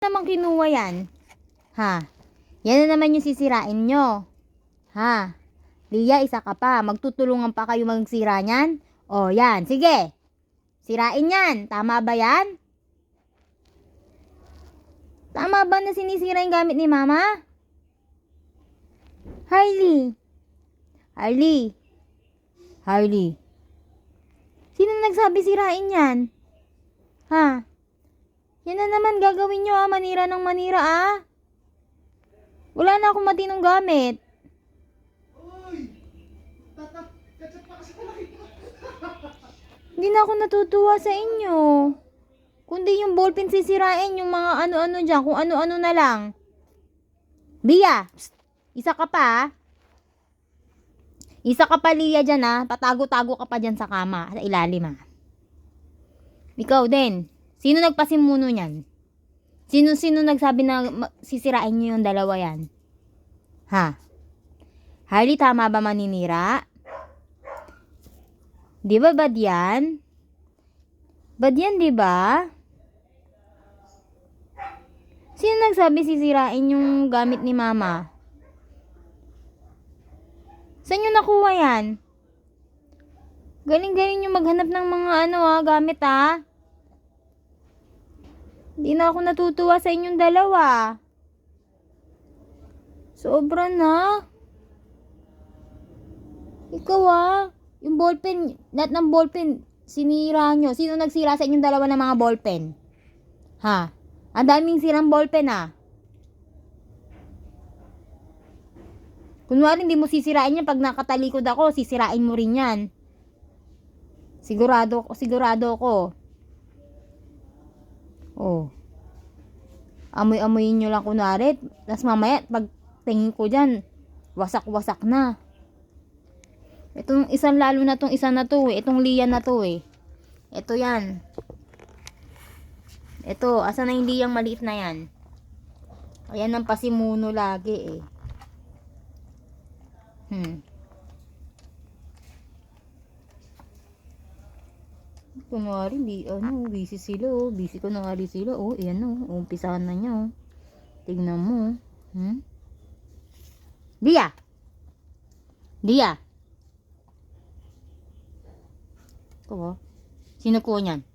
naman kinuha yan? Ha? Yan na naman yung sisirain nyo. Ha? Lia, isa ka pa. Magtutulungan pa kayo magsira niyan? O, yan. Sige. Sirain yan. Tama ba yan? Tama ba na sinisira yung gamit ni Mama? Harley. Harley. Harley. Sino nagsabi sirain yan? Ha? Yan na naman gagawin nyo ah. Manira ng manira ah. Wala na akong matinong gamit. Hindi na ako natutuwa sa inyo. Kundi yung ballpen sisirain, yung mga ano-ano dyan, kung ano-ano na lang. Bia, psst, isa ka pa ah. Isa ka pa Lia dyan ah. Patago-tago ka pa dyan sa kama, sa ilalim ah. Ikaw din. Sino nagpasimuno niyan? Sino-sino nagsabi na sisirain niyo yung dalawa yan? Ha? Harley, tama ba maninira? Di ba bad yan? Bad yan, di ba? Sino nagsabi sisirain yung gamit ni mama? Saan nyo nakuha yan? Galing-galing yung maghanap ng mga ano ah, gamit ah. Hindi na ako natutuwa sa inyong dalawa. Sobra na. Ikaw ah, yung ballpen, lahat ng ballpen, sinira nyo. Sino nagsira sa inyong dalawa ng mga ballpen? Ha? Ang daming sirang ballpen ah. Kunwari, hindi mo sisirain yan. Pag nakatalikod ako, sisirain mo rin yan. Sigurado, sigurado ko. Oh. Amoy-amoyin nyo lang kunwari. Tapos mamaya, pag tingin ko dyan, wasak-wasak na. Itong isang lalo na tong isa na to eh. Itong liyan na to eh. Ito yan. Ito, asa na yung liyang maliit na yan? Ayan ang pasimuno lagi eh. Hmm. Kunwari, di, ano, busy sila, oh. Busy ko na rin sila, oh. Ayan, oh. Umpisahan na niya, oh. Tignan mo. Hmm? Dia! Dia! Ito, oh. Sino ko niyan?